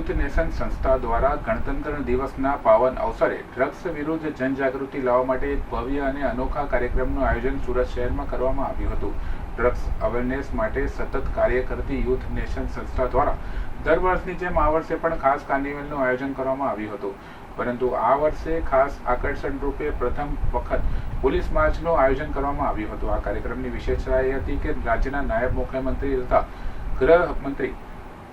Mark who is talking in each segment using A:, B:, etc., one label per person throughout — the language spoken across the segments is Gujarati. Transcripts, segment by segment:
A: યુથ નેશન સંસ્થા દ્વારા ગણતંત્ર દિવસના પાવન અવસરે ડ્રગ્સ વિરુદ્ધ જનજાગૃતિ લાવવા માટે એક ભવ્ય અને અનોખા કાર્યક્રમનું આયોજન સુરત શહેરમાં કરવામાં આવ્યું હતું. ડ્રગ્સ અવેરનેસ માટે સતત કાર્ય કરતી યુથ નેશન સંસ્થા દ્વારા દર વર્ષની જેમ આ વર્ષે પણ ખાસ કાર્નિવલનું આયોજન કરવામાં આવ્યું હતું. પરંતુ આ વર્ષે ખાસ આકર્ષણ રૂપે પ્રથમ વખત પોલીસ માર્ચનું આયોજન કરવામાં આવ્યું હતું. આ કાર્યક્રમની વિશેષતા એ હતી કે રાજ્યના નાયબ મુખ્યમંત્રી તથા ગૃહમંત્રી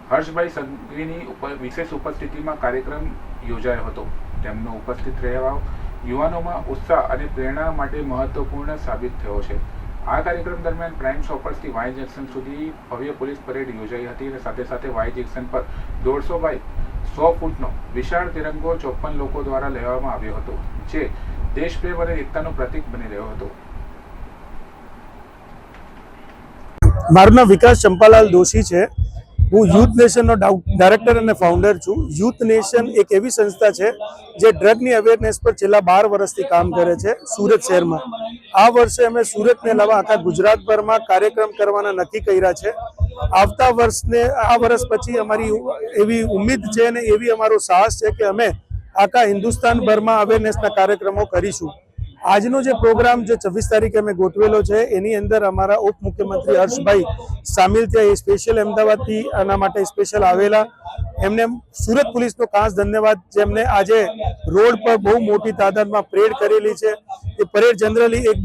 A: હર્ષભાઈ સંઘવીની ઉપર વિશેષ ઉપસ્થિતિમાં કાર્યક્રમ યોજાયો હતો. તેમનો ઉપસ્થિત રહેવા યુવાનોમાં ઉત્સાહ અને પ્રેરણા માટે મહત્વપૂર્ણ સાબિત થયો છે. આ કાર્યક્રમ દરમિયાન પ્રાઇમ શોપર્સથી વાય જંકશન સુધી ભવ્ય પોલીસ પરેડ યોજાઈ હતી અને સાથે સાથે વાય જંકશન પર દોઢસો બાય સો ફૂટનો વિશાળ તિરંગો ચોપન લોકો દ્વારા લેવામાં આવ્યો હતો, જે દેશપ્રેમ અને એકતાનું પ્રતીક બની રહ્યો હતો.
B: મારું નામ વિકાસ ચંપાલાલ દોશી છે. હું યુથ નેશનનો ડાયરેક્ટર અને ફાઉન્ડર છું. યુથ નેશન એક એવી સંસ્થા છે જે ડ્રગની અવેરનેસ પર છેલ્લા બાર વર્ષથી કામ કરે છે સુરત શહેરમાં. આ વર્ષે અમે સુરતને લાવવા આખા ગુજરાતભરમાં કાર્યક્રમ કરવાના નક્કી કર્યા છે. આવતા વર્ષને, આ વર્ષ પછી અમારી એવી ઉમ્મીદ છે અને એવી અમારો સાહસ છે કે અમે આખા હિન્દુસ્તાનભરમાં અવેરનેસના કાર્યક્રમો કરીશું. આજનો જે પ્રોગ્રામ જે છવ્વીસ તારીખે અમે ગોઠવેલો છે, એની અંદર અમારા ઉપ મુખ્યમંત્રી હર્ષભાઈ સામેલ થયા એ સ્પેશિયલ અમદાવાદથી આના માટે સ્પેશિયલ આવેલા. એમને સુરત પોલીસનો ખાસ ધન્યવાદ જેમને આજે રોડ પર બહુ મોટી તાદાદમાં પરેડ કરેલી છે. એ પરેડ જનરલી એક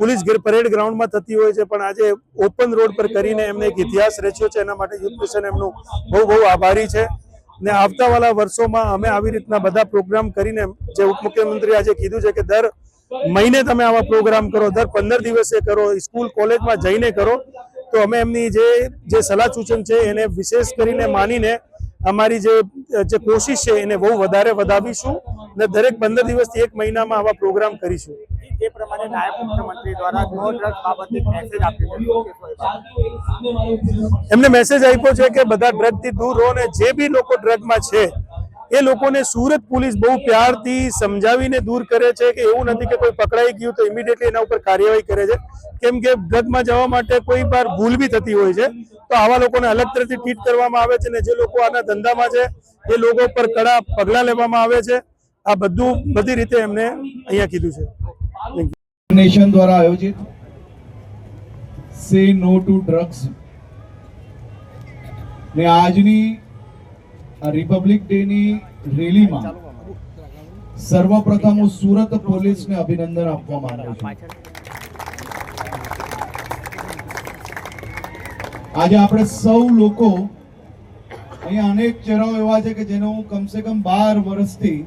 B: પોલીસ પરેડ ગ્રાઉન્ડમાં થતી હોય છે, પણ આજે ઓપન રોડ પર કરીને એમને એક ઇતિહાસ રચ્યો છે, એના માટે યુથ મિશન એમનું બહુ બહુ આભારી છે. ને આવતાવાળા વર્ષોમાં અમે આવી રીતના બધા પ્રોગ્રામ કરીને જે ઉપમુખ્યમંત્રી આજે કીધું છે કે દર મહિને તમે આવા પ્રોગ્રામ કરો દર પંદર દિવસે કરો સ્કૂલ કોલેજમાં જઈને કરો તો અમે એમની જે જે સલાહ સૂચન છે એને વિશેષ કરીને માનીને અમારી જે જે કોશિશ છે એને બહુ વધારે વધાવીશું ને દરેક પંદર દિવસથી એક મહિનામાં આવા પ્રોગ્રામ કરીશું
C: તે પ્રમાણે નાયબ મુખ્યમંત્રી દ્વારા નો ડ્રગ્સ બાબતે મેસેજ આપ્યો છે શું કહેશો એ બાબતે?
B: એમને મેસેજ આપ્યો છે કે બધા ડ્રગથી દૂર રહો ને જે બી લોકો ડ્રગમાં છે એ લોકોને સુરત પોલીસ બહુ પ્યારથી સમજાવીને દૂર કરે છે કે એવું નથી કે કોઈ પકડાઈ ગયું તો ઇમિડિયેટલી એના ઉપર કાર્યવાહી કરે છે. કેમ કે ડ્રગમાં જવા માટે કોઈ વાર ભૂલ બી થતી હોય છે. તો આવા લોકોને અલગ તરફથી ટ્રીટ કરવામાં આવે છે ને જે લોકો આના ધંધામાં છે, એ લોકો પર કડા પગલાં લેવામાં આવે છે. આ બધું બધી રીતે એમને અહીંયા કીધું છે.
D: નેશન દ્વારા આયોજિત સે નો ટુ ડ્રગ્સ ને આજની રિપબ્લિક ડે ની રેલીમાં સર્વપ્રથમ હું સુરત પોલીસને અભિનંદન આપવા માંગુ છું. આજે આપણે સૌ લોકો, અહીંયા અનેક ચહેરાઓ એવા છે કે જેનો હું કમસે કમ બાર વર્ષથી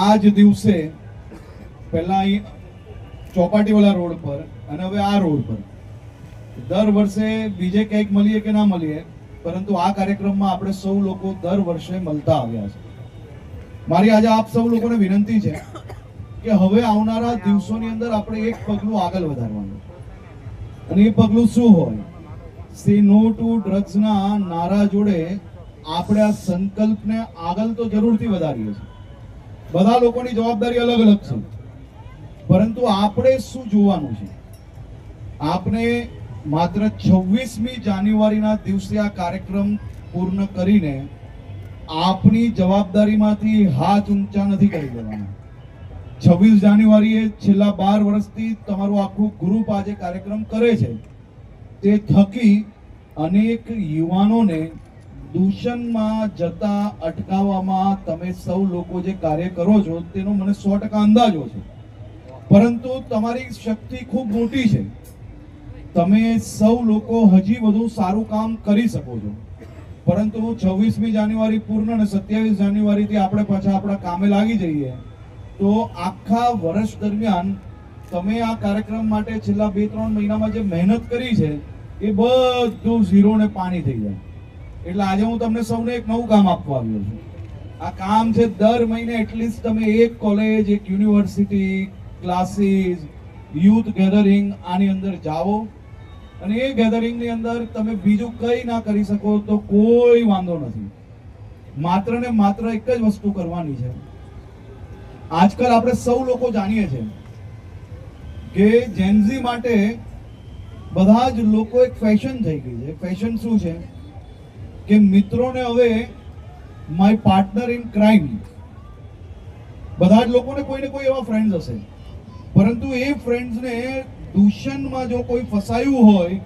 D: આ જ દિવસે પહેલા અહીં ચોપાટીવાળા રોડ પર અને હવે આ રોડ પર. દર વર્ષે બીજે ક્યાંક મળીએ કે ના મળીએ પરંતુ આ કાર્યક્રમમાં આપણે સૌ લોકો દર વર્ષે મળતા આવ્યા છે. મારી આજે આપ સૌ લોકોને વિનંતી છે કે હવે આવનારા દિવસોની અંદર આપણે એક પગલું આગળ વધારવાનું અને એ પગલું શું હોય? સી, નો ટુ ડ્રગ્સના નારા જોડે આપણે આ સંકલ્પને આગળ તો જરૂરથી વધારીએ છીએ. બધા લોકોની જવાબદારી અલગ અલગ છે. પરંતુ આપણે શું જોવાનું છે? આપણે માત્ર છવ્વીસમી જાન્યુઆરીના દિવસે આ કાર્યક્રમ પૂર્ણ કરીને આપણી જવાબદારીમાંથી હાથ ઊંચા નથી કરી દેવાના. છવ્વીસ જાન્યુઆરીએ છેલ્લા બાર વર્ષથી તમારું આખું ગ્રુપ આજે કાર્યક્રમ કરે છે. તે થકી અનેક યુવાનોને દૂષણમાં જતા અટકાવવામાં તમે સૌ લોકો જે કાર્ય કરો છો તેનો મને સો ટકા અંદાજો છે. પરંતુ તમારી શક્તિ ખૂબ મોટી છે. તમે સૌ લોકો હજી વધુ સારું કામ કરી શકો છો. પરંતુ છવ્વીસમી જાન્યુઆરી પૂર્ણ અને સત્યાવીસ જાન્યુઆરીથી આપણે પાછા આપણા કામે લાગી જઈએ. તો આખા વર્ષ દરમિયાન તમે આ કાર્યક્રમ માટે છેલ્લા બે ત્રણ મહિનામાં જે મહેનત કરી છે, એ બધું ઝીરો ને પાણી થઈ જાય. એટલે આજે હું તમને સૌને એક નવું કામ આપવા આવ્યો છું. આ કામ છે દર મહિને એટલીસ્ટ તમે એક કોલેજ એક યુનિવર્સિટી ક્લાસીસ યુથ ગેધરિંગ આની અંદર જાઓ. અને એ ગેધરિંગની અંદર તમે બીજું કંઈ ના કરી શકો તો કોઈ વાંધો નથી. માત્ર ને માત્ર એક જ વસ્તુ કરવાની છે. આજકાલ આપણે સૌ લોકો જાણીએ છીએ કે જેન્ઝી માટે બધા જ લોકો એક ફેશન થઈ ગઈ છે. ફેશન શું છે? કે મિત્રોને હવે માય પાર્ટનર ઇન ક્રાઇમ બધા જ લોકોને કોઈને કોઈ એવા ફ્રેન્ડ્સ હશે. પરંતુ એ ફ્રેન્ડ્સને દૂષણમાં જો કોઈ ફસાયું હોય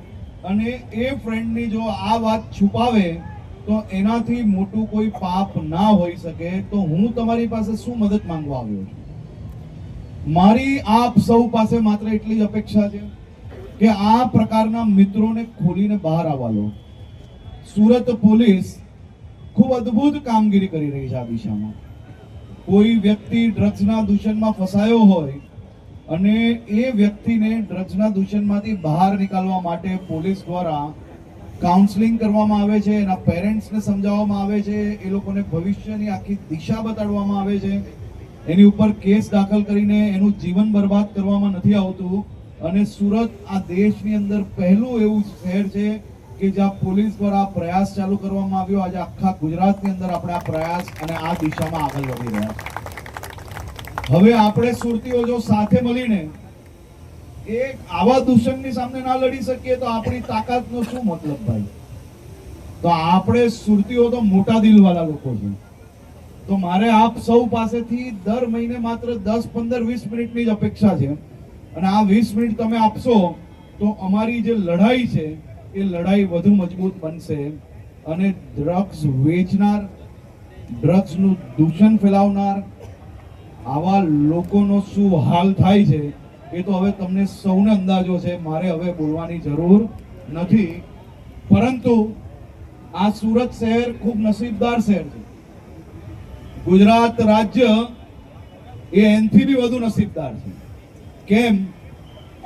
D: અને એ ફ્રેન્ડની જો આ વાત છુપાવે, તો એનાથી મોટું કોઈ પાપ ના હોઈ શકે. તો હું તમારી પાસે શું મદદ માંગવા આવ્યો છું? મારી આપ સૌ પાસે માત્ર એટલી જ અપેક્ષા છે કે આ પ્રકારના મિત્રોને ખોલીને બહાર આવવા લો સુરત પોલીસ ખૂબ અદ્ભુત કામગીરી કરી રહી છે આ દિશામાં. કોઈ વ્યક્તિ ડ્રગ્સના દૂષણમાં ફસાયો હોય અને એ વ્યક્તિને ડ્રગ્સના દૂષણમાંથી બહાર નીકાળવા માટે પોલીસ દ્વારા કાઉન્સલિંગ કરવામાં આવે છે, એના પેરેન્ટ્સને સમજાવવામાં આવે છે, એ લોકોને ભવિષ્યની આખી દિશા બતાડવામાં આવે છે. એની ઉપર કેસ દાખલ કરીને એનું જીવન બરબાદ કરવામાં નથી આવતું. અને સુરત આ દેશની અંદર પહેલું એવું શહેર છે કે જ્યાં પોલીસ દ્વારા પ્રયાસ ચાલુ કરવામાં આવ્યો. આજે આખા ગુજરાતની અંદર આપણે આ પ્રયાસ અને આ દિશામાં આગળ વધી રહ્યા છીએ. હવે આપણે સુરતીઓ જો સાથે મળીને એક આવા દૂષણની સામે ના લડી શકીએ તો આપણી તાકાતનો શું મતલબ ભાઈ? તો આપણે સુરતીઓ તો મોટા દિલવાળા લોકો છે. તો મારે આપ સૌ પાસેથી દર મહિને માત્ર દસ, પંદર, વીસ મિનિટની જ અપેક્ષા છે. અને આ વીસ મિનિટ તમે આપશો તો અમારી જે લડાઈ છે, એ લડાઈ વધુ મજબૂત બનશે. અને ડ્રગ્સ વેચનાર ડ્રગ્સનું દૂષણ ફેલાવનાર આવા લોકોનો શું હાલ થાય છે, એ તો હવે તમને સૌને અંદાજો છે, મારે હવે બોલવાની જરૂર નથી. પરંતુ આ સુરત શહેર ખૂબ નસીબદાર શહેર છે. ગુજરાત રાજ્ય એ એનથી બી વધુ નસીબદાર છે. કેમ?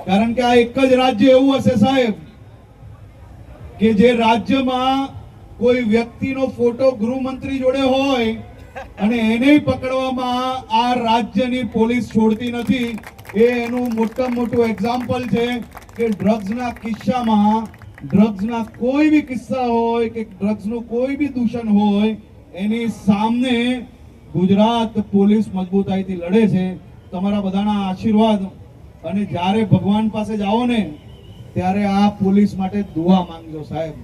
D: કારણ કે આ એક જ રાજ્ય એવું હશે સાહેબ, કે જે રાજ્યમાં કોઈ વ્યક્તિનો ફોટો ગૃહમંત્રી જોડે હોય અને એને પકડવામાં આ રાજ્યની પોલીસ છોડતી નથી. એ એનું મોટામાં મોટું એક્ઝામ્પલ છે કે ડ્રગ્સના કિસ્સામાં ડ્રગ્સના કોઈ બી કિસ્સા હોય કે ડ્રગ્સનું કોઈ બી દૂષણ હોય, એની સામે ગુજરાત પોલીસ મજબૂતાઈથી લડે છે. તમારા બધાના આશીર્વાદ. અને જ્યારે ભગવાન પાસે જાઓ ને, ત્યારે આ પોલીસ માટે દુઆ માંગજો સાહેબ.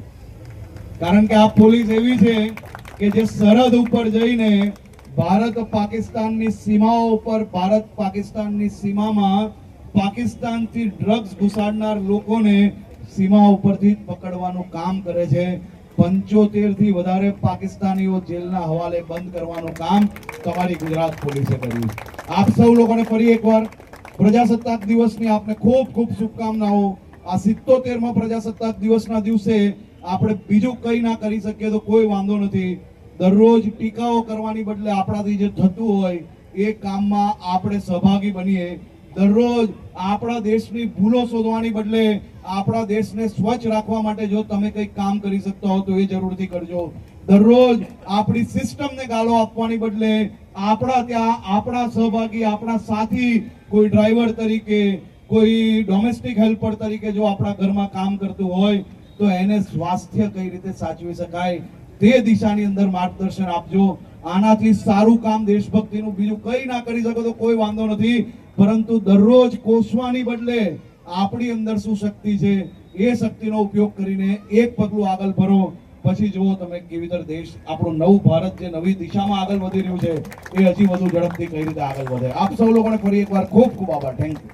D: કારણ કે આ પોલીસ એવી છે કે જે સરહદ ઉપર જઈને ભારત પાકિસ્તાનની સીમાઓ ઉપર, ભારત પાકિસ્તાનની સીમામાં પાકિસ્તાનથી ડ્રગ્સ ઘુસાડનાર લોકોને સીમા ઉપરથી પકડવાનું કામ કરે છે. પંચોતેરથી વધારે પાકિસ્તાનીઓ જેલના હવાલે બંધ કરવાનું કામ તમારી ગુજરાત પોલીસે કર્યું આપ સૌ લોકોને ફરી એકવાર પ્રજાસત્તાક દિવસની આપને ખૂબ ખૂબ શુભકામનાઓ. આ સિત્તોતેરમાં પ્રજાસત્તાક દિવસના દિવસે આપણે બીજું કંઈ ના કરી શકીએ તો કોઈ વાંધો નથી. દરરોજ ટીકાઓ કરવાની બદલે આપણાથી જે થતું હોય, એ કામમાં આપણે સહભાગી બનીએ. દરરોજ આપણા દેશની ભૂલો શોધવાની બદલે આપણા દેશને સ્વચ્છ રાખવા માટે જો તમે કંઈક કામ કરી શકતા હો, તો એ જરૂરથી કરજો. દરરોજ આપણી સિસ્ટમને ગાળો આપવાની બદલે આપણા ત્યાં આપણા સહભાગી, આપણા સાથી, કોઈ ડ્રાઈવર તરીકે, કોઈ ડોમેસ્ટિક હેલ્પર તરીકે જો આપણા ઘરમાં કામ કરતું હોય, તો એને સ્વાસ્થ્ય કઈ રીતે સાચવી શકાય? તે દિશાની અંદર માર્ગદર્શન આપજો. આનાથી સારું કામ દેશભક્તિનું બીજું કંઈ ના કરી શકો તો કોઈ વાંધો નથી. પરંતુ દરરોજ કોસવાની બદલે આપણી અંદર શું શક્તિ છે એ શક્તિનો ઉપયોગ કરીને એક પગલું આગળ ભરો. પછી જુઓ તમે કેવી રીતે દેશ, આપણું નવું ભારત જે નવી દિશામાં આગળ વધી રહ્યું છે, એ હજી વધુ ઝડપથી કઈ રીતે આગળ વધે. આપ સૌ લોકોને ફરી એકવાર ખૂબ ખૂબ આભાર. Thank you